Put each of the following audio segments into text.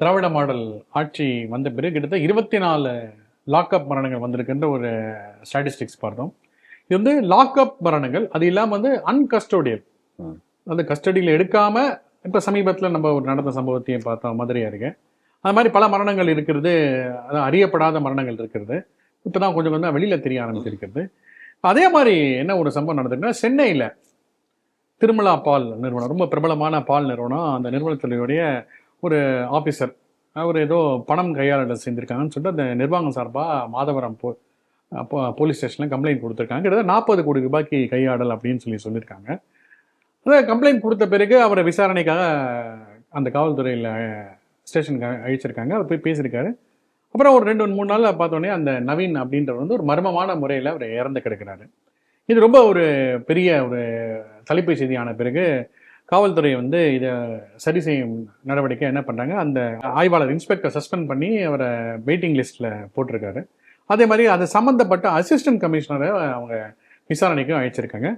திராவிட model ஆட்சி வந்த பிறகு கிட்டத்தட்ட இருபத்தி நாலு லாக்அப் மரணங்கள் வந்திருக்குன்ற ஒரு ஸ்டாட்டிஸ்டிக்ஸ் பார்த்தோம். இது வந்து லாக்அப் மரணங்கள் அது இல்லாமல் வந்து அன்கஸ்டோடியல். அந்த கஸ்டடியில் எடுக்காம இப்போ சமீபத்தில் நம்ம ஒரு நடந்த சம்பவத்தையும் பார்த்தோம் மதுரை அருகே அது மாதிரி பல மரணங்கள் இருக்கிறது அது அறியப்படாத மரணங்கள் இருக்கிறது. இப்போ தான் கொஞ்சம் கொஞ்சம் வெளியில் தெரிய ஆரம்பிச்சிருக்கிறது. அதே மாதிரி என்ன ஒரு சம்பவம் நடந்திருக்குன்னா சென்னையில் திருமலா பால் நிறுவனம் ரொம்ப பிரபலமான பால் நிறுவனம். அந்த நிறுவனத்தினுடைய ஒரு ஆஃபீஸர் அவர் ஏதோ பணம் கையாளர் செஞ்சுருக்காங்கன்னு சொல்லிட்டு அந்த நிர்வாகம் சார்பாக மாதவரம் போ அப்போ போலீஸ் ஸ்டேஷனில் கம்ப்ளைண்ட் கொடுத்துருக்காங்க. கிட்டத்தட்ட நாற்பது கோடி ரூபாய்க்கு கையாடல் அப்படின்னு சொல்லி சொல்லியிருக்காங்க அந்த கம்ப்ளைண்ட் கொடுத்த பிறகு அவரை விசாரணைக்காக அந்த காவல்துறையில் ஸ்டேஷனுக்கு அழிச்சிருக்காங்க. அவர் போய் பேசியிருக்காரு. அப்புறம் ஒரு ரெண்டு மூணு நாள் பார்த்தோன்னே அந்த நவீன் அப்படின்றவர் வந்து ஒரு மர்மமான முறையில் அவர் இறந்து கிடக்கிறாரு. இது ரொம்ப ஒரு பெரிய ஒரு தலைப்பு செய்தியான பிறகு காவல்துறை வந்து இதை சரி செய்யும் நடவடிக்கை என்ன பண்ணுறாங்க அந்த ஆய்வாளர் இன்ஸ்பெக்டர் சஸ்பெண்ட் பண்ணி அவரை வெயிட்டிங் லிஸ்ட்டில் போட்டிருக்காரு. அதே மாதிரி அது சம்மந்தப்பட்ட அசிஸ்டன்ட் கமிஷனரை அவங்க விசாரணைக்கும் அழைச்சிருக்காங்க.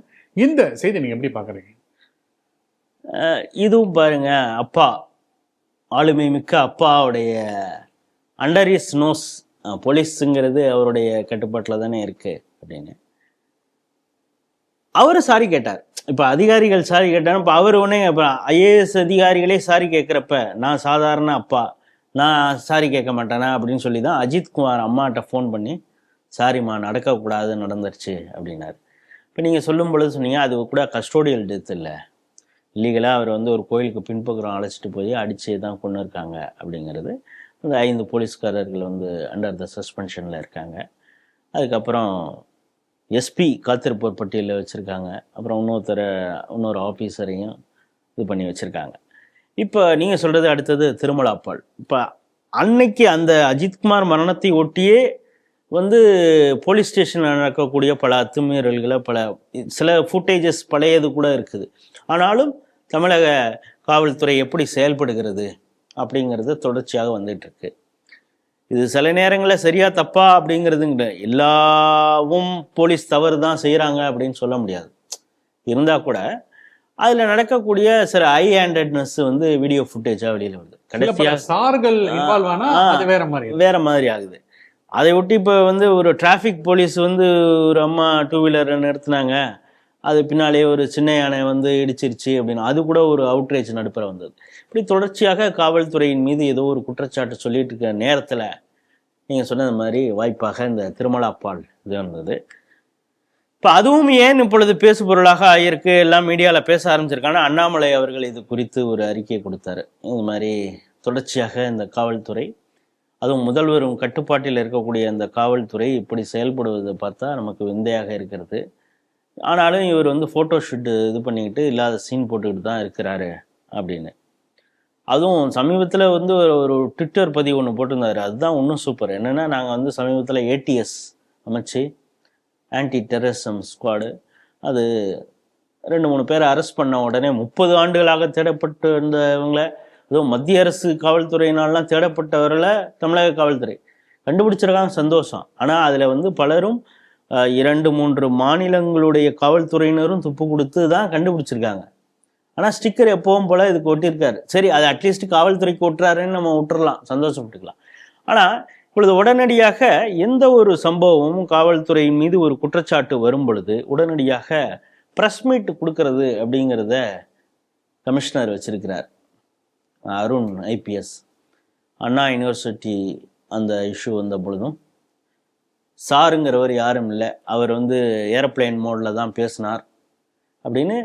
இந்த செய்தி நீங்கள் எப்படி பார்க்குறீங்க? இதுவும் பாருங்க அப்பா ஆளுமை மிக்க அப்பாவுடைய அண்டர் இஸ் நோஸ் போலீஸுங்கிறது அவருடைய கட்டுப்பாட்டில் தானே இருக்குது அப்படின்னு. அவரும் சாரி கேட்டார். இப்போ அதிகாரிகள் சாரி கேட்டார் இப்போ அவர் உடனே இப்போ ஐஏஎஸ் அதிகாரிகளே சாரி கேட்குறப்ப நான் சாதாரண அப்பா நான் சாரி கேட்க மாட்டேனா அப்படின்னு சொல்லி தான் அஜித் குமார் அம்மாட்ட ஃபோன் பண்ணி சாரிம்மா நடக்கக்கூடாது நடந்துருச்சு அப்படின்னாரு. இப்போ நீங்கள் சொல்லும் பொழுது சொன்னீங்க அது கூட கஸ்டோடியல் டெத் இல்லை. இல்லீகலாக அவர் வந்து ஒரு கோயிலுக்கு பின்பக்கம் அழைச்சிட்டு போய் அடித்து தான் கொண்டு இருக்காங்க அப்படிங்கிறது. அந்த ஐந்து போலீஸ்காரர்கள் வந்து அண்டர் த சஸ்பென்ஷனில் இருக்காங்க. அதுக்கப்புறம் எஸ்பி காத்திருப்போர் பட்டியலில் வச்சுருக்காங்க. அப்புறம் இன்னொருத்தரை இன்னொரு ஆஃபீஸரையும் இது பண்ணி வச்சுருக்காங்க. இப்போ நீங்கள் சொல்கிறது அடுத்தது திருமலாப்பாள். இப்போ அன்னைக்கு அந்த அஜித்குமார் மரணத்தை ஒட்டியே வந்து போலீஸ் ஸ்டேஷனில் நடக்கக்கூடிய பல அத்துமீறல்களை பல சில ஃபுட்டேஜஸ் பழையது கூட இருக்குது. ஆனாலும் தமிழக காவல்துறை எப்படி செயல்படுகிறது அப்படிங்கிறது தொடர்ச்சியாக வந்துட்டு இருக்கு. இது சில நேரங்களில் சரியா தப்பா அப்படிங்கிறதுங்கிற எல்லாவும் போலீஸ் தவறு தான் செய்கிறாங்க அப்படின்னு சொல்ல முடியாது. இருந்தால் கூட அதில் நடக்கக்கூடிய சில ஐ ஹேண்டட்னஸ் வந்து வீடியோ ஃபுட்டேஜாக வெளியில் வருது. கடைசியாக சார்கள் மாதிரி வேற மாதிரி ஆகுது. அதை ஒட்டி இப்போ வந்து ஒரு டிராஃபிக் போலீஸ் வந்து ஒரு அம்மா டூ வீலரை நிறுத்துனாங்க. அது பின்னாலே ஒரு சின்ன யானை வந்து இடிச்சிருச்சு அப்படின்னு அது கூட ஒரு அவுட்ரேஜ் நடுப்புற வந்தது. இப்படி தொடர்ச்சியாக காவல்துறையின் மீது ஏதோ ஒரு குற்றச்சாட்டு சொல்லிட்டு இருக்க நேரத்தில் நீங்கள் சொன்னது மாதிரி வாய்ப்பாக இந்த திருமலாப்பால் இது வந்தது. இப்போ அதுவும் ஏன் இப்பொழுது பேசு பொருளாக ஆகியிருக்கு எல்லாம் மீடியாவில் பேச ஆரம்பிச்சிருக்காங்க. அண்ணாமலை அவர்கள் இது குறித்து ஒரு அறிக்கையை கொடுத்தாரு. இது மாதிரி தொடர்ச்சியாக இந்த காவல்துறை அதுவும் முதல்வரும் கட்டுப்பாட்டில் இருக்கக்கூடிய அந்த காவல்துறை இப்படி செயல்படுவதை பார்த்தா நமக்கு விந்தையாக இருக்கிறது. ஆனாலும் இவர் வந்து ஃபோட்டோ ஷூட் இது பண்ணிக்கிட்டு இல்லாத சீன் போட்டுக்கிட்டு தான் இருக்கிறாரு அப்படின்னு. அதுவும் சமீபத்தில் வந்து ஒரு ஒரு ட்விட்டர் பதிவு ஒன்று போட்டிருந்தாரு. அதுதான் இன்னும் சூப்பர் என்னென்னா நாங்கள் வந்து சமீபத்தில் ஏடிஎஸ் அமைச்சு ஆன்டி டெரரிசம் ஸ்குவாடு அது ரெண்டு மூணு பேரை அரெஸ்ட் பண்ண உடனே முப்பது ஆண்டுகளாக தேடப்பட்டு இருந்தவங்கள அதுவும் மத்திய அரசு காவல்துறையினாலாம் தேடப்பட்டவர்களை தமிழக காவல்துறை கண்டுபிடிச்சிருக்காங்க சந்தோஷம். ஆனால் அதில் வந்து பலரும் இரண்டு மூன்று மாநிலங்களுடைய காவல்துறையினரும் துப்பு கொடுத்து தான் கண்டுபிடிச்சிருக்காங்க. ஆனால் ஸ்டிக்கர் எப்பவும் போல இதுக்கு ஒட்டியிருக்காரு. சரி அது அட்லீஸ்ட் காவல்துறைக்கு ஒட்டுறாருன்னு நம்ம விட்டுறலாம் சந்தோஷப்பட்டுக்கலாம். ஆனால் இப்பொழுது உடனடியாக எந்த ஒரு சம்பவமும் காவல்துறை மீது ஒரு குற்றச்சாட்டு வரும் பொழுது உடனடியாக ப்ரெஸ் மீட் கொடுக்கறது அப்படிங்கிறத கமிஷனர் வச்சிருக்கிறார். அருண் ஐபிஎஸ் அண்ணா யூனிவர்சிட்டி அந்த இஷ்யூ வந்த பொழுதும் சாருங்கிறவர் யாரும் இல்லை. அவர் வந்து ஏரோப்ளேன் மோடில் தான் பேசினார். அப்படின்னு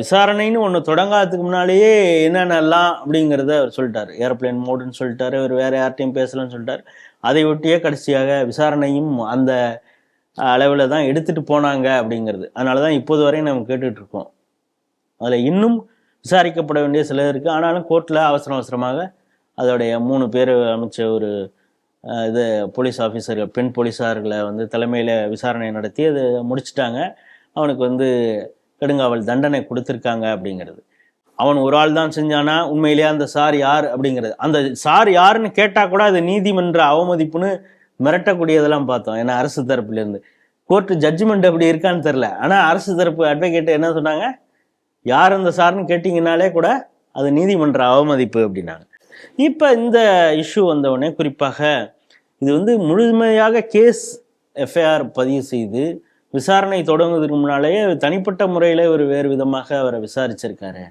விசாரணைன்னு ஒன்று தொடங்காததுக்கு முன்னாலேயே என்னென்னலாம் அப்படிங்கிறத அவர் சொல்லிட்டார். ஏரோப்ளேன் மோடுன்னு சொல்லிட்டாரு. அவர் வேறு யார்ட்டையும் பேசலன்னு சொல்லிட்டார். அதை ஒட்டியே கடைசியாக விசாரணையும் அந்த அளவில் தான் எடுத்துட்டு போனாங்க அப்படிங்கிறது. அதனால தான் இப்போது வரையும் நம்ம கேட்டுட்ருக்கோம் அதில் இன்னும் விசாரிக்கப்பட வேண்டிய சிலர் இருக்குது ஆனாலும் கோர்ட்டில் அவசர அவசரமாக அதோடைய மூணு பேர் அமைச்ச ஒரு இது போலீஸ் ஆஃபீஸர்கள் பெண் போலீஸார்களை வந்து தலைமையில் விசாரணை நடத்தி அதை முடிச்சிட்டாங்க. அவனுக்கு வந்து கடுங்காவல் தண்டனை கொடுத்துருக்காங்க அப்படிங்கிறது. அவன் ஒரு ஆள் தான் செஞ்சானா உண்மையிலேயே அந்த சார் யார் அப்படிங்கிறது. அந்த சார் யாருன்னு கேட்டால் கூட அது நீதிமன்ற அவமதிப்புன்னு மிரட்டக்கூடியதெல்லாம் பார்த்தோம். ஏன்னா அரசு தரப்புலேருந்து. கோர்ட்டு ஜட்ஜ்மெண்ட் அப்படி இருக்கான்னு தெரில ஆனால் அரசு தரப்பு அட்வொகேட் என்ன சொன்னாங்க? யார் அந்த சார்னு கேட்டிங்கனாலே கூட அது நீதிமன்ற அவமதிப்பு அப்படின்னாங்க. இப்போ இந்த இஷ்யூ வந்தவுடனே குறிப்பாக இது வந்து முழுமையாக கேஸ் எஃப்ஐஆர் பதிவு செய்து விசாரணை தொடங்குவதற்கு முன்னாலேயே தனிப்பட்ட முறையில் ஒரு வேறு விதமாக அவரை விசாரிச்சிருக்காரு.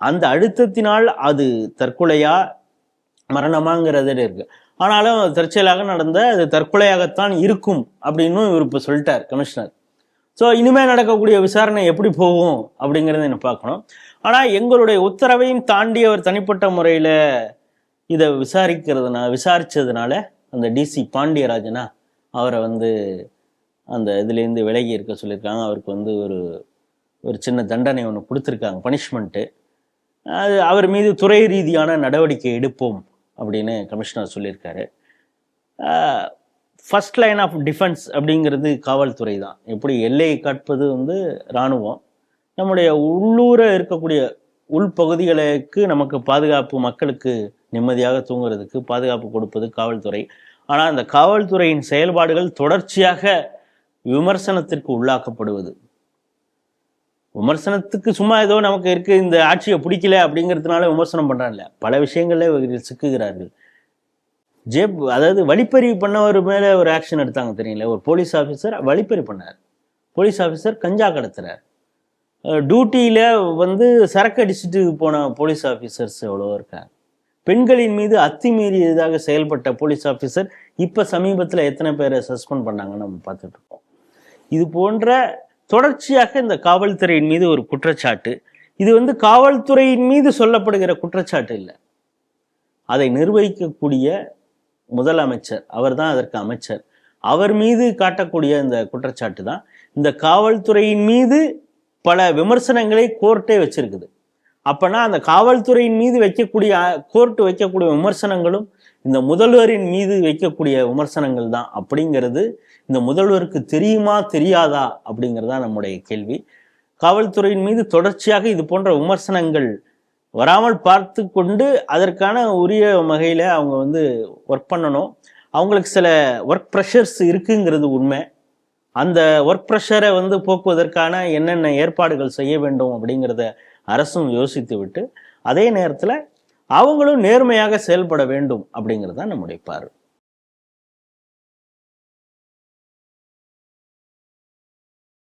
அந்த அழுத்தத்தினால் அது தற்கொலையா மரணமாங்கிறது இருக்கு. ஆனாலும் தற்செயலாக நடந்த அது தற்கொலையாகத்தான் இருக்கும் அப்படின்னு இவர் இப்போ சொல்லிட்டார் கமிஷனர். ஸோ இனிமேல் நடக்கக்கூடிய விசாரணை எப்படி போகும் அப்படிங்கிறத என்ன பார்க்கணும். ஆனால் எங்களுடைய உத்தரவையும் தாண்டி அவர் தனிப்பட்ட முறையில் இதை விசாரிக்கிறதுனா விசாரித்ததுனால அந்த டிசி பாண்டியராஜனா அவரை வந்து அந்த இதுலேருந்து விலகி இருக்க சொல்லியிருக்காங்க. அவருக்கு வந்து ஒரு ஒரு சின்ன தண்டனை ஒன்று கொடுத்துருக்காங்க பனிஷ்மெண்ட்டு அது அவர் மீது துறை ரீதியான நடவடிக்கை எடுப்போம் அப்படின்னு கமிஷனர் சொல்லியிருக்காரு. ஃபஸ்ட் லைன் ஆஃப் டிஃபென்ஸ் அப்படிங்கிறது காவல்துறை தான். எப்படி எல்லையை காட்பது வந்து இராணுவம். நம்முடைய உள்ளூர இருக்கக்கூடிய உள்பகுதிகளுக்கு நமக்கு பாதுகாப்பு மக்களுக்கு நிம்மதியாக தூங்குறதுக்கு பாதுகாப்பு கொடுப்பது காவல்துறை. ஆனால் அந்த காவல்துறையின் செயல்பாடுகள் தொடர்ச்சியாக விமர்சனத்திற்கு உள்ளாக்கப்படுவது. விமர்சனத்துக்கு சும்மா ஏதோ நமக்கு இருக்கு இந்த ஆட்சியை பிடிக்கல அப்படிங்கிறதுனால விமர்சனம் பண்றாங்கல்ல. பல விஷயங்கள்ல இவர்கள் சிக்குகிறார்கள். ஜேப் அதாவது வழிப்பறிவு பண்ணவர் மேல ஒரு ஆக்ஷன் எடுத்தாங்க தெரியல ஒரு போலீஸ் ஆஃபீஸர் வழிப்பறி பண்ணார். போலீஸ் ஆஃபீஸர் கஞ்சா கடத்துறார். டியூட்டியில் வந்து சரக்கு அடிச்சுட்டு போன போலீஸ் ஆஃபீஸர்ஸ் எவ்வளோ இருக்காங்க. பெண்களின் மீது அத்துமீறியதாக செயல்பட்ட போலீஸ் ஆஃபீஸர் இப்போ சமீபத்தில் எத்தனை பேரை சஸ்பெண்ட் பண்ணாங்கன்னு நம்ம பார்த்துட்டு இருக்கோம். இது போன்ற தொடர்ச்சியாக இந்த காவல்துறையின் மீது ஒரு குற்றச்சாட்டு. இது வந்து காவல்துறையின் மீது சொல்லப்படுகிற குற்றச்சாட்டு இல்லை. அதை நிர்வகிக்கக்கூடிய முதலமைச்சர் அவர் தான் அதற்கு அமைச்சர். அவர் மீது காட்டக்கூடிய இந்த குற்றச்சாட்டு தான். இந்த காவல்துறையின் மீது பல விமர்சனங்களை கோர்ட்டே வச்சிருக்குது. அப்போனா அந்த காவல்துறையின் மீது வைக்கக்கூடிய கோர்ட் வைக்கக்கூடிய விமர்சனங்களும் இந்த முதல்வரின் மீது வைக்கக்கூடிய விமர்சனங்கள் தான். அப்படிங்கிறது இந்த முதல்வருக்கு தெரியுமா தெரியாதா? அப்படிங்கிறதா நம்முடைய கேள்வி. காவல்துறையின் மீது தொடர்ச்சியாக இது போன்ற விமர்சனங்கள் வராமல் பார்த்து கொண்டு அதற்கான உரிய வகையில் அவங்க வந்து ஒர்க் பண்ணணும். அவங்களுக்கு சில ஒர்க் ப்ரெஷர்ஸ் இருக்குங்கிறது உண்மை. அந்த ஒர்க் ப்ரெஷரை வந்து போக்குவதற்கான என்னென்ன ஏற்பாடுகள் செய்ய வேண்டும் அப்படிங்கிறத அரசும் யோசித்து விட்டு அதே நேரத்தில் அவங்களும் நேர்மையாக செயல்பட வேண்டும் அப்படிங்கிறது தான் நம்முடைய பார்வை.